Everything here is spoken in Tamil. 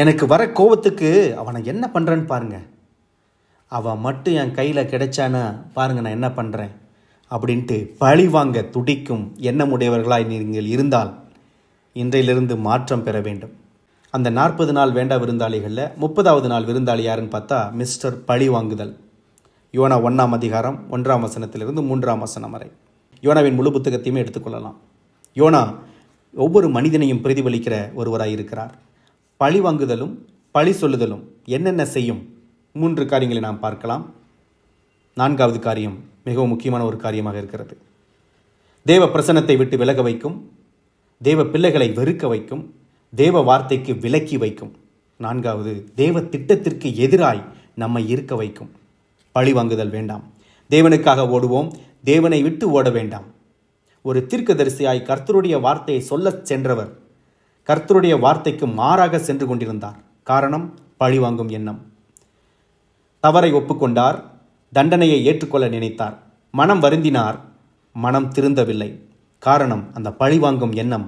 எனக்கு வர கோவத்துக்கு அவனை என்ன பண்ணுறேன்னு பாருங்க. அவன் மட்டும் என் கையில் கிடைச்சானா பாருங்க நான் என்ன பண்ணுறேன் அப்படின்ட்டு பழி வாங்க துடிக்கும் எண்ணமுடையவர்களாய் நீங்கள் இருந்தால் இன்றையிலிருந்து மாற்றம் பெற வேண்டும். அந்த நாற்பது நாள் வேண்டா விருந்தாளிகளில் முப்பதாவது நாள் விருந்தாளி யாருன்னு பார்த்தா மிஸ்டர் பழி வாங்குதல். யோனா ஒன்றாம் அதிகாரம் ஒன்றாம் வசனத்திலிருந்து மூன்றாம் வசனம் வரை. யோனாவின் முழு புத்தகத்தையுமே எடுத்துக்கொள்ளலாம். யோனா ஒவ்வொரு மனிதனையும் பிரதிபலிக்கிற ஒருவராக இருக்கிறார் பழி வாங்குதலும் பழி சொல்லுதலும் என்னென்ன செய்யும்? மூன்று காரியங்களை நாம் பார்க்கலாம். நான்காவது காரியம் மிகவும் முக்கியமான ஒரு காரியமாக இருக்கிறது. தேவ பிரசன்னத்தை விட்டு விலக வைக்கும் தேவ பிள்ளைகளை வெறுக்க வைக்கும் தேவ வார்த்தைக்கு விலக்கி வைக்கும். நான்காவது தேவ திட்டத்திற்கு எதிராய் நம்மை இருக்க வைக்கும். பழி வாங்குதல் வேண்டாம். தேவனுக்காக ஓடுவோம் தேவனை விட்டு ஓட வேண்டாம். ஒரு தீர்க்கதரிசியாய் கர்த்தருடைய வார்த்தையை சொல்லச் சென்றவர் கர்த்தருடைய வார்த்தைக்கு மாறாக சென்று கொண்டிருந்தார். காரணம் பழி வாங்கும் எண்ணம். தவறை ஒப்புக்கொண்டார் தண்டனையை ஏற்றுக்கொள்ள நினைத்தார். மனம் வருந்தினார் மனம் திருந்தவில்லை. காரணம் அந்த பழிவாங்கும் எண்ணம்